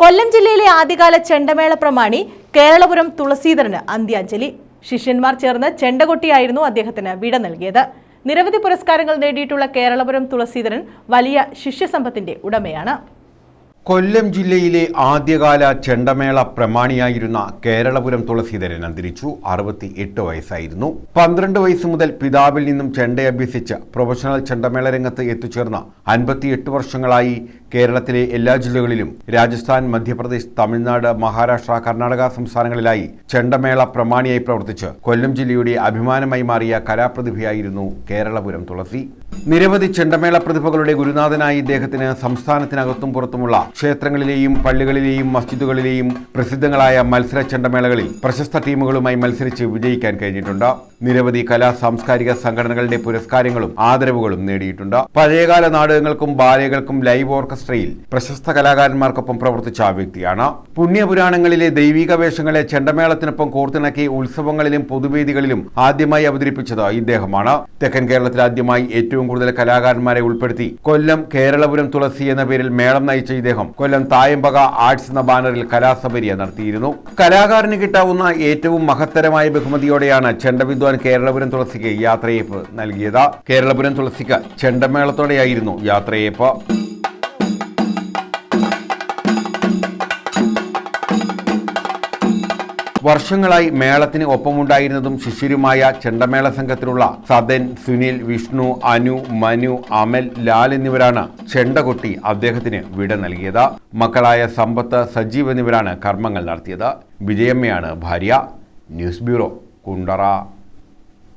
കൊല്ലം ജില്ലയിലെ ആദ്യകാല ചെണ്ടമേള പ്രമാണി കേരളപുരം തുളസീധരന് അന്ത്യാഞ്ജലി. ശിഷ്യന്മാർ ചേർന്ന് ചെണ്ടകൊട്ടിയായിരുന്നു അദ്ദേഹത്തിന് വിട നൽകിയത്. നിരവധി പുരസ്കാരങ്ങൾ നേടിയിട്ടുള്ള കേരളപുരം തുളസീധരൻ വലിയ ശിഷ്യസമ്പത്തിന്റെ ഉടമയാണ്. കൊല്ലം ജില്ലയിലെ ആദ്യകാല ചെണ്ടമേള പ്രമാണിയായിരുന്ന കേരളപുരം തുളസീധരൻ അന്തരിച്ചു. അറുപത്തി എട്ട് വയസ്സായിരുന്നു. പന്ത്രണ്ട് വയസ്സ് മുതൽ പിതാവിൽ നിന്നും ചെണ്ടയഭ്യസിച്ച് പ്രൊഫഷണൽ ചെണ്ടമേള രംഗത്ത് എത്തിച്ചേർന്ന അൻപത്തിയെട്ട് വർഷങ്ങളായി കേരളത്തിലെ എല്ലാ ജില്ലകളിലും രാജസ്ഥാൻ മധ്യപ്രദേശ് തമിഴ്നാട് മഹാരാഷ്ട്ര കർണാടക സംസ്ഥാനങ്ങളിലായി ചെണ്ടമേള പ്രമാണിയായി പ്രവർത്തിച്ച് കൊല്ലം ജില്ലയുടെ അഭിമാനമായി മാറിയ കലാപ്രതിഭയായിരുന്നു കേരളപുരം തുളസി. നിരവധി ചെണ്ടമേള പ്രതിഭകളുടെ ഗുരുനാഥനായി ഇദ്ദേഹത്തിന് സംസ്ഥാനത്തിനകത്തും പുറത്തുമുള്ള ക്ഷേത്രങ്ങളിലെയും പള്ളികളിലെയും മസ്ജിദുകളിലെയും പ്രസിദ്ധങ്ങളായ മത്സര ചെണ്ടമേളകളിൽ പ്രശസ്ത ടീമുകളുമായി മത്സരിച്ച് വിജയിക്കാൻ കഴിഞ്ഞിട്ടുണ്ട്. നിരവധി കലാ സാംസ്കാരിക സംഘടനകളുടെ പുരസ്കാരങ്ങളും ആദരവുകളും നേടിയിട്ടുണ്ട്. പഴയകാല നാടകങ്ങൾക്കും ബാലകൾക്കും ലൈവ് ഓർക്കസ്ട്രയിൽ പ്രശസ്ത കലാകാരന്മാർക്കൊപ്പം പ്രവർത്തിച്ച വ്യക്തിയാണ് പുണ്യപുരാണങ്ങളിലെ ദൈവിക വേഷങ്ങളെ ചെണ്ടമേളത്തിനൊപ്പം കോർത്തിണക്കി ഉത്സവങ്ങളിലും പൊതുവേദികളിലും ആദ്യമായി അവതരിപ്പിച്ചത് ഇദ്ദേഹമാണ് തെക്കൻ കേരളത്തിൽ ആദ്യമായി ഏറ്റവും കൂടുതൽ കലാകാരന്മാരെ ഉൾപ്പെടുത്തി കൊല്ലം കേരളപുരം തുളസി എന്ന പേരിൽ മേളം നയിച്ച ഇദ്ദേഹം കൊല്ലം തായമ്പക ആർട്സ് എന്ന ബാനറിൽ കലാസപര്യ നടത്തിയിരുന്നു കലാകാരന് കിട്ടാവുന്ന ഏറ്റവും മഹത്തരമായ ബഹുമതിയോടെയാണ് ചെണ്ടവിദ്വാൻ കേരളപുരം തുളസിക്ക് യാത്രയേപ്പ് നൽകിയത് കേരളപുരം തുളസിക്ക് ചെണ്ടമേളത്തോടെയായിരുന്നു യാത്രയയപ്പ് വർഷങ്ങളായി മേളത്തിന് ഒപ്പമുണ്ടായിരുന്നതും ശിഷ്യരുമായ ചെണ്ടമേള സംഘത്തിലുള്ള സദൻ സുനിൽ വിഷ്ണു അനു മനു അമൽ ലാൽ എന്നിവരാണ് ചെണ്ട കൊട്ടി അദ്ദേഹത്തിന് വിട നൽകിയത്. മക്കളായ സമ്പത്ത് സജീവ് എന്നിവരാണ് കർമ്മങ്ങൾ നടത്തിയത്. വിജയമ്മയാണ് ഭാര്യ. News bureau Kundara.